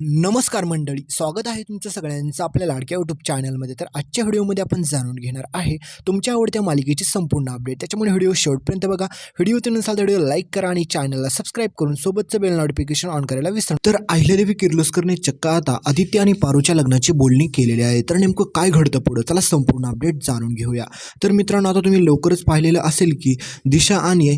नमस्कार मंडळी स्वागत आहे तुमचं सगळ्यांचं आपल्या लाडक्या यूट्यूब चॅनलमध्ये तर आजच्या व्हिडिओमध्ये आपण जाणून घेणार आहे तुमच्या आवडत्या मालिकेची संपूर्ण अपडेट त्याच्यामुळे व्हिडिओ शेवटपर्यंत बघा. व्हिडिओ तर नसाल तर व्हिडिओ लाईक करा आणि चॅनलला सबस्क्राईब करून सोबतचं बेल नोटिफिकेशन ऑन करायला विसरा तर अहिल्यादेवी किर्लोस्करने चक्क आता आदित्य आणि पारूच्या लग्नाची बोलणी केलेली आहे. तर नेमकं काय घडतं पुढं? चला संपूर्ण अपडेट जाणून घेऊया. तर मित्रांनो आता तुम्ही लवकरच पाहिलेलं असेल की दिशा आणि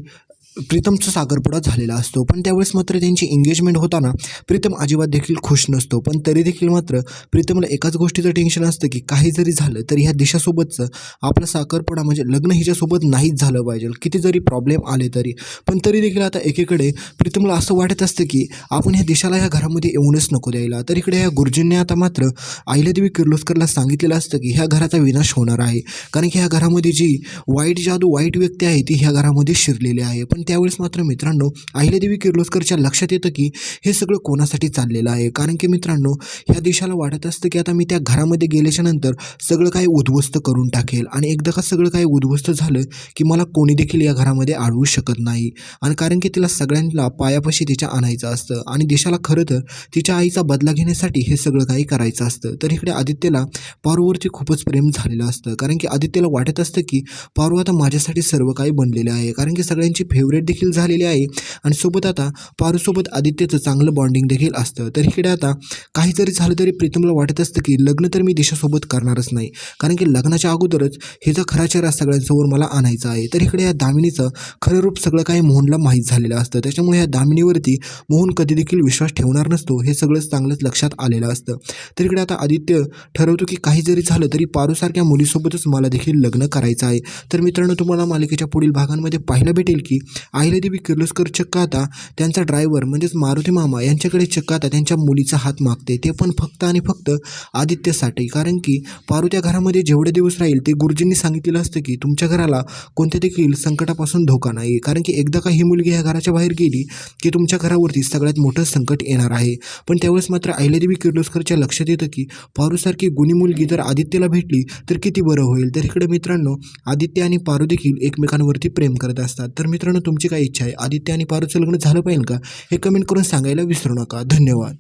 प्रीतमचा साखरपुडा झालेला असतो पण त्यावेळेस मात्र त्यांची एंगेजमेंट होताना प्रीतम अजिबात देखील खुश नसतो. पण तरी देखील मात्र प्रीतमला एकाच गोष्टीचं टेन्शन असतं की काही जरी झालं तरी ह्या दिशासोबतचं आपला साखरपुडा म्हणजे लग्न हिच्यासोबत नाहीच झालं पाहिजे. किती जरी प्रॉब्लेम आले तरी. पण तरी देखील आता एकीकडे प्रीतमला असं वाटत असतं की आपण ह्या दिशाला ह्या घरामध्ये येऊनच नको द्यायला. तर इकडे ह्या गुरुजींनी आता मात्र अहिल्यादेवी किर्लोस्करला सांगितलेलं असतं की ह्या घराचा विनाश होणार आहे. कारण की ह्या घरामध्ये जी वाईट जादू वाईट व्यक्ती आहे ती ह्या घरामध्ये शिरलेली आहे. पण त्यावेळेस मात्र मित्रांनो अहिल्यादेवी किर्लोस्करच्या लक्षात येतं की हे सगळं कोणासाठी चाललेलं आहे? कारण की मित्रांनो ह्या देशाला वाटत असतं की आता मी त्या घरामध्ये गेल्याच्यानंतर सगळं काही उद्ध्वस्त करून टाकेल आणि एकदा का सगळं काही उद्ध्वस्त झालं की मला कोणी देखील या घरामध्ये अडवू शकत नाही. आणि कारण की तिला सगळ्यांना पायापाशी तिच्या आणायचं असतं आणि देशाला खरं तर तिच्या आईचा बदला घेण्यासाठी हे सगळं काही करायचं असतं. तर इकडे आदित्यला पारूवरती खूपच प्रेम झालेलं असतं. कारण की आदित्यला वाटत असतं की पारू आता माझ्यासाठी सर्व काही बनलेलं आहे. कारण की सगळ्यांची फेवरेट देखील झालेली आहे. आणि सोबत आता पारूसोबत आदित्यचं चांगलं बॉन्डिंग देखील असतं. तर इकडे आता काही जरी झालं तरी प्रीतमला वाटत असतं की लग्न तर मी दिशासोबत करणारच नाही. कारण की लग्नाच्या अगोदरच हिचा खरा चेहरा सगळ्यांसमोर मला आणायचा आहे. तर इकडे या दामिनीचं खरं रूप सगळं काही मोहनला माहीत झालेलं असतं. त्याच्यामुळे या दामिनीवरती मोहन कधी देखील विश्वास ठेवणार नसतो हे सगळंच चांगलंच लक्षात आलेलं असतं. तर इकडे आता आदित्य ठरवतो की काही जरी झालं तरी पारूसारख्या मुलीसोबतच मला देखील लग्न करायचं आहे. तर मित्रांनो तुम्हाला मालिकेच्या पुढील भागांमध्ये पाहायला भेटेल की अहिल्यादेवी किर्लोस्कर चक्काता त्यांचा ड्रायव्हर म्हणजेच मारुती मामा यांच्याकडे चक्काता त्यांच्या मुलीचा हात मागते. ते पण फक्त आणि फक्त आदित्यसाठी. कारण की पारू त्या घरामध्ये जेवढे दिवस राहील ते गुरुजींनी सांगितलेलं असतं की तुमच्या घराला कोणत्या देखील संकटापासून धोका नाही. कारण की एकदा का ही मुलगी ह्या घराच्या बाहेर गेली की तुमच्या घरावरती सगळ्यात मोठं संकट येणार आहे. पण त्यावेळेस मात्र अहिल्यादेवी किर्लोस्करच्या लक्षात येतं की पारूसारखी गुणी मुलगी जर आदित्यला भेटली तर किती बरं होईल. तर इकडे मित्रांनो आदित्य आणि पारू देखील एकमेकांवरती प्रेम करत असतात. तर मित्रांनो तुमची काय इच्छा आहे? आदित्य आणि पारूचं लग्न झालं पाहिजे का? हे कमेंट करून सांगायला विसरू नका. धन्यवाद.